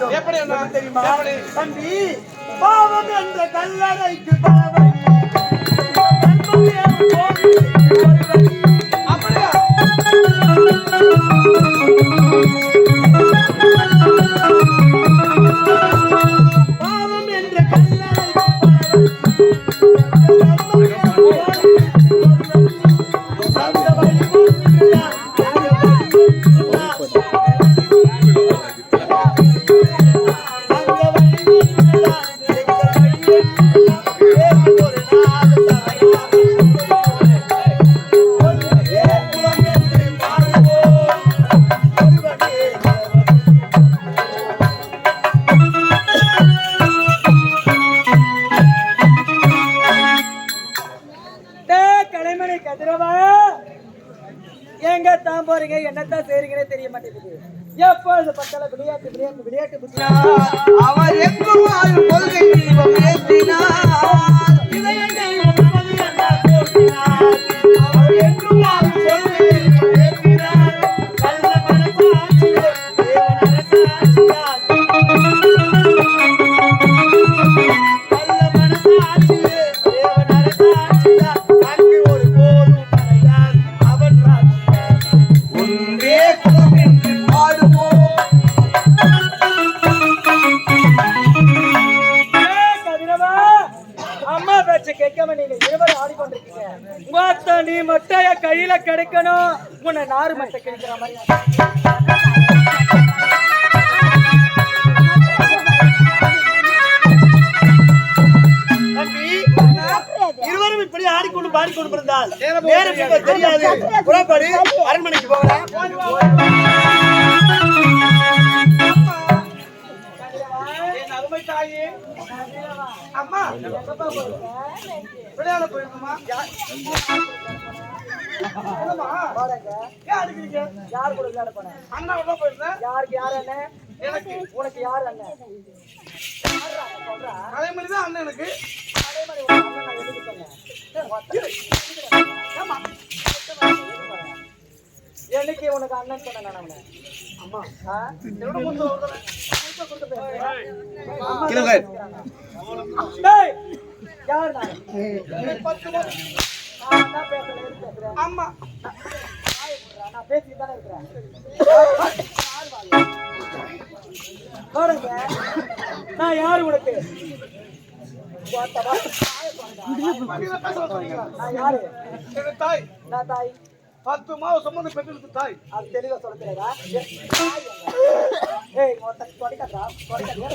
வேண்டும் எப்படி என்ன? தெரியுமா? தம்பி பாவம் என்ற கல்லறைக்கு பாவம். அப்படியா எப்பொழுது பார்த்தாலும் விளையாட்டு விளையாட்டு விளையாட்டு அவர் எங்கும் கொள்கை அத்தை நீ மட்டும் என் கையில கிடைக்கணும். உன்னை நாறு மட்டும் கிடைக்கிற மாதிரி. இருவரும் இப்படி ஆடிக்கொண்டு பாடிக்கொண்டு பிறந்தால் நேரம் தெரியாது. புறப்படு. அரண்மனைக்கு போகலாம். அம்மா. விளையாட போயிருந்தோமா என்னம்மா? வாடங்க ஏன் அடிக்கிறீங்க? யார் கூட விளையாட போனேன் அண்ணா உள்ள போயிருந்தேன். யாருக்கு யார் அண்ணன் எனக்கு. உனக்கு யார் அண்ணன் யார்ரா அண்ணன் சொல்றா கலைமணி தான் அண்ணன் எனக்கு. அதே மாதிரி அண்ணன் நான் எதுக்கு சொன்னேன் ஆமா. என்னைக்கு உனக்கு அண்ணன் சொன்னேன் நான் அவனை? அம்மா. ஆ? எவ்வளவு கொடுத்து ஒரு தடவை? முட்டை கொடுத்து பேசுறேன். அம்மா டேய், யார் நான்? பேசிட்டு தானே இருக்கிறேன். நான் யாரு உனக்கு? நான் யாரு? நான் தாய். பத்து மாவு சம்பந்தம் பெற்றெடுத்த தாய் அது தெளிவா சொல்ல தெரியாதா? ஏய் மொத்த தொடக்காதா தொடக்காத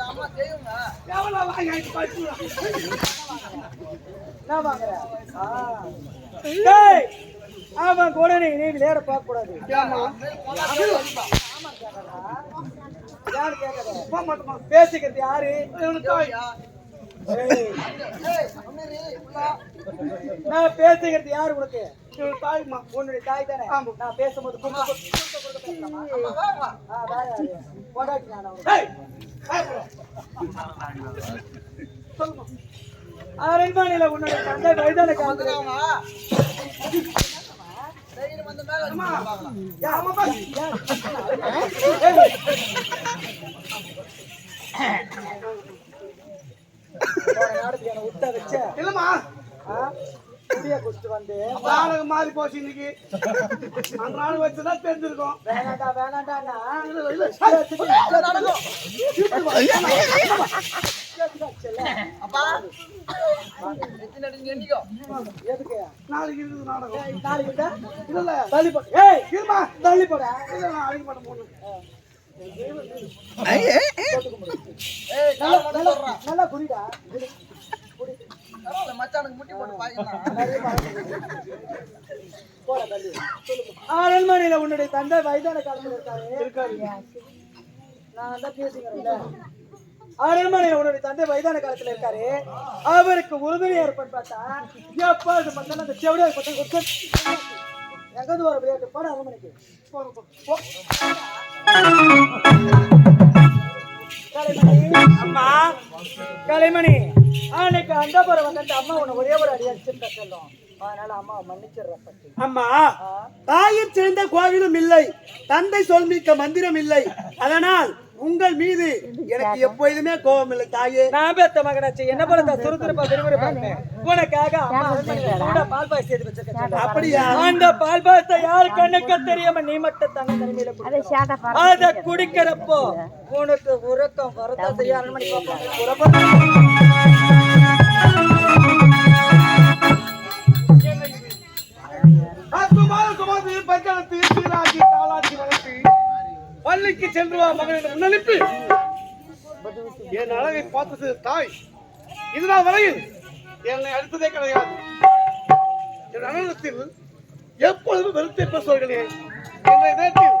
ஏன் தொடக்கிற? ஏன் என்ன வாங்குற? கூட நீ நீ விளையாட பார்க்க கூடாது பேசிக்கிறது யாரு நான் பேசுகிறது யாரு உனக்கு தாய்மா உன்னுடைய தாய் தானே நான் பேசும்போது கும்ப நான் அவனுக்கு. அரண்மனையில உன்னுடைய தந்தை வயதான குடிச்சிட்டு வந்து நாடகம் மாறி போச்சு இன்னைக்கு அந்த நாள் வச்சுதான் தெரிஞ்சிருக்கோம் வேணாண்டா வேணாண்டாண்ணா நாளைக்கு இருக்குது நாடகம் நாளைக்கு விட்டா? இல்ல இல்ல தள்ளி போ ஏய் இருமா தள்ளி போடா இல்ல நான் அடிக்க மாட்டேன் நல்லா நல்லா நல்லா அரண்மனையில உன்னுடைய தந்தை வயதான காலத்துல இருக்காரு. நான் தான் பேசுகிறேன்ல அரண்மனையில உன்னுடைய தந்தை வயதான காலத்துல இருக்காரு. அவருக்கு உறுதுணையா இருப்பேன்னு பார்த்தா எப்ப அது பார்த்தாலும் அந்த செவடியா கொடுத்து எங்கேருந்து வர விளையாட்டு போட அரை மணிக்கு போ, போ, போ. கலைமணி. அம்மா. கலைமணி. அன்னைக்கு அந்த புறம் வந்துட்டு அம்மா உன்னை ஒரே ஒரு அடி சொல்லும். அதனால அம்மா தாயிற் சிறந்த கோவிலும் இல்லை. தந்தை சொல்மிக்க மந்திரம் இல்லை. அதனால் உங்கள் மீது எனக்கு எப்பொழுதுமே கோபம் இல்லை தாயே. நான் பெத்த மகனாச்சு என்ன போல தான் சுறுசுறுப்பா விறுவிறுப்பா உனக்காக அம்மா பால் பாய் செய்து வச்சிருக்கேன். அப்படியா? அந்த பால் பாயசத்தை யாரு கண்ணுக்கு தெரியாம நீ மட்டும் தங்க. அத குடிக்கிறப்போ உனக்கு உறக்கம் வரதா செய்ய அரண்மனை பார்ப்போம். பள்ளிக்கு சென்று வா மகனிடம் முன்னனுப்பி என் அழகை பார்த்தது தாய் இதுநாள் வரையில் என்னை அடுத்ததே கிடையாது. என் அனுபவத்தில் எப்பொழுதும் வெறுத்தை பேசுவார்களே. என்னை நேரத்தில்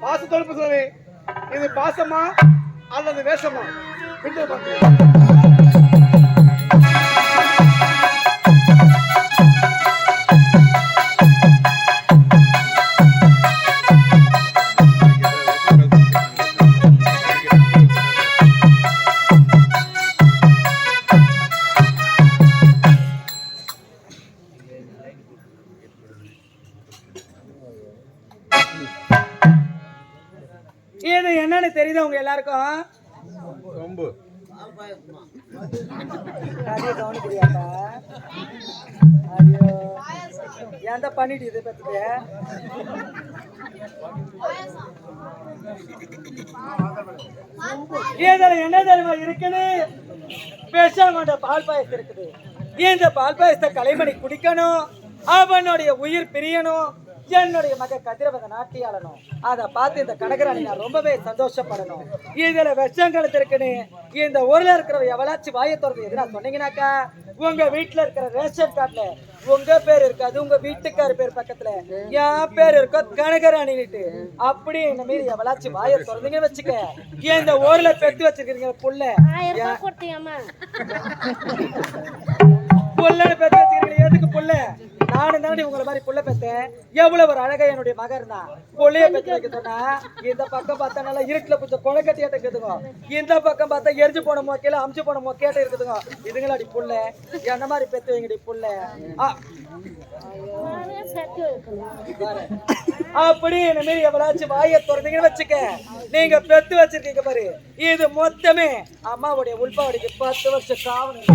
பாசத்தோடு பேசுகிறேன் இது பாசமா அல்லது வேஷமா? பின்னர் பார்க்கிறேன் இது என்னன்னு தெரியுது உங்க எல்லாருக்கும்? ஐயோ. ஏன்டா பண்ணிட்டு இது பத்துக்கு? இதுல என்ன தெரியுமா இருக்குது? பேசாமட்ட பால் பாயசம் இருக்குது. இந்த பால் பாயசத்தை கலைமணி குடிக்கணும்? அவனுடைய உயிர் பிரியணும்? என்னுடைய மக கதிரவத நாட்டியாளனும். அதை பார்த்து இந்த கனகராணி நான் ரொம்பவே சந்தோஷப்படணும். இதுல விஷங்கள் இருக்குன்னு இந்த ஊர்ல இருக்கிற எவளாச்சும் வாயை திறந்து எதிரா சொன்னீங்கன்னாக்கா உங்க வீட்டுல இருக்கிற ரேஷன் கார்டுல உங்க பேர் இருக்காது உங்க வீட்டுக்கார பேர் பக்கத்துல என் பேர் இருக்கோ கனகராணிட்டு அப்படி இந்த மீறி எவளாச்சும் வாயை திறந்தீங்கன்னு வச்சுக்க இந்த ஊர்ல பெத்து வச்சிருக்கீங்க புள்ள. நானும் உங்களை மாதிரி புள்ள பெத்தேன் எவ்வளவு ஒரு அழகா என்னுடைய மகன் இருந்தான் புள்ளைய பெத்து வைக்க சொன்னா இந்த பக்கம் பார்த்தா நல்லா இருட்டுல கொஞ்சம் கொலை கட்டியாட்ட இருக்குதுங்க இந்த பக்கம் பார்த்தா எரிஞ்சு போன மொக்கையில அமிச்சு போன மொக்கையாட்ட இருக்குதுங்க. இதுங்களாடி புள்ள? என்ன மாதிரி பெத்து வைங்கடி புள்ள? அப்படி என்ன மாரி எவ்வளாச்சும் வாயை திறந்தீங்கன்னு வச்சுக்க. நீங்க பெத்து வச்சிருக்கீங்க பாரு. இது மொத்தமே அம்மாவுடைய உள்பாவடிக்கு பத்து வருஷம் காவணும்.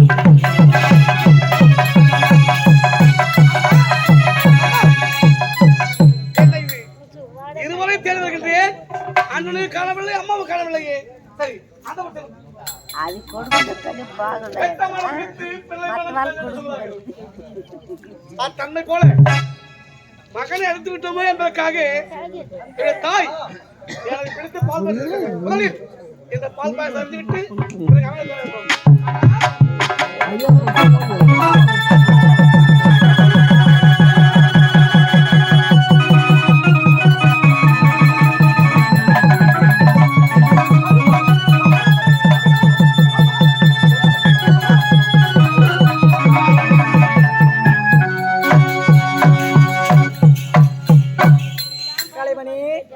அண்ணனுக்கு காணவில்லை அம்மாவுக்கு காணவில்லையே. சரி அந்த மட்டும் அது பாகல தன்னை போல. மகனை எடுத்து விட்டோமோ என்பதற்காக தாய் எனக்கு பிடித்து பால் பாயசம் முதலில் இந்த பால் பாயசம் அருந்து விட்டு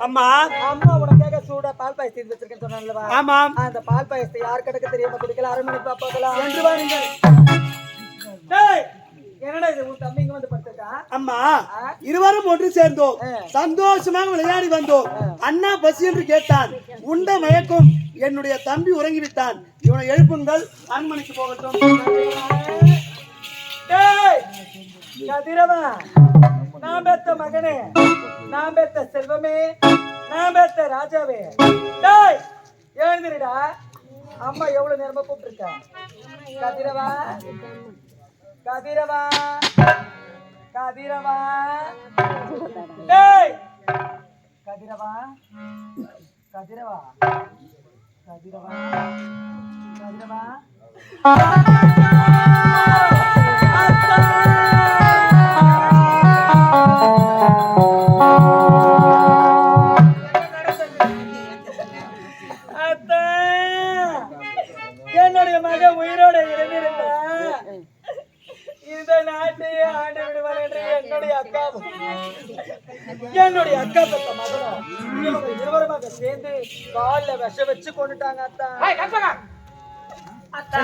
அம்மா அம்மா உனக்காக சூடா பால் பாயசம் செய்து வச்சிருக்கேன்னு சொன்னான்லவா ஆமாம் அந்த பால் பாயசத்தை யார் கிடக்க தெரியாம? குடிக்கல அரை மணி பாப்பாக்கலாம் என்று வாருங்கள். டேய், என்னடா இது? உன் தம்பி இங்க வந்து படுத்துட்டா அம்மா இருவரும் ஒன்று சேர்ந்தோம். சந்தோஷமாக விளையாடி வந்தோம். அண்ணா பசி என்று கேட்டான். உண்ட மயக்கும் என்னுடைய தம்பி உறங்கிவிட்டான் இவனை எழுப்புங்கள். அரண்மனைக்கு போகட்டும். டேய் கதிரவா. நான் பெத்த மகனே நான் பெத்த செல்வமே நான் பெத்த ராஜாவே. டேய் எழுந்திருடா. அம்மா எவ்வளவு நேரமா கூப்பிட்டுருக்க? கதிரவா? கதிரவா? கதிரவா? டேய் கதிரவா? கதிரவா? கதிரவா? கதிரவா? என்னுடைய அக்கா பத்த மகனும் இவங்க இருவருமாக சேர்ந்து கால்ல விஷ வச்சு கொண்டுட்டாங்க அத்தா. அத்தா.